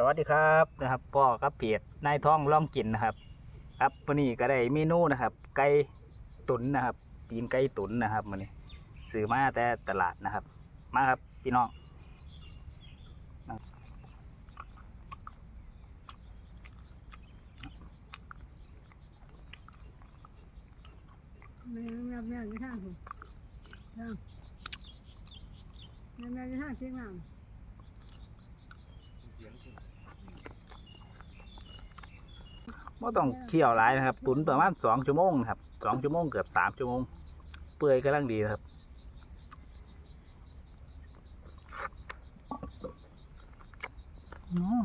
สวัสดีครับนะครับพ่อกับเพจนายท้องล่องกินนะครับ ครับวันนี้ก็ได้เมนูนะครับ ไก่ตุนนะครับตีนไก่ตุนนะครับมันนี้ซื้อมาแต่ตลาดนะครับ มาครับพี่น้องแม่แม่แม่จะทางผมทางแม่แม่จะทางเชียงงาม ไม่ต้องเคี่ยวหลายนะครับ ตุนประมาณสองชั่วโมงนะครับสองชั่วโมงเกือบสามชั่วโมง เปื่อยกำลังดีนะครับอืม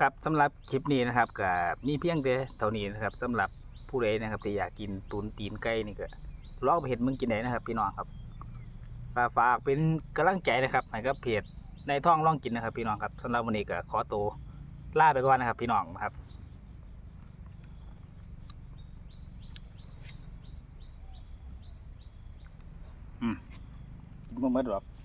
ครับสำหรับคลิปนี้นะครับก็มีเพียงแต่เท่านี้นะครับสำหรับผู้ใดนะครับที่อยากกินตุนตีนไก่นี่ก็ลองไปเห็นมึงกินไหนนะครับ พี่น้องครับฝากฝากเป็นกำลังใจนะครับให้กับเพจในท้องลองกินนะครับ พี่น้องครับสำหรับวันนี้ก็ขอตัวลาไปก่อนนะครับ พี่น้องนะครับอืมกินบ่หมดหรอก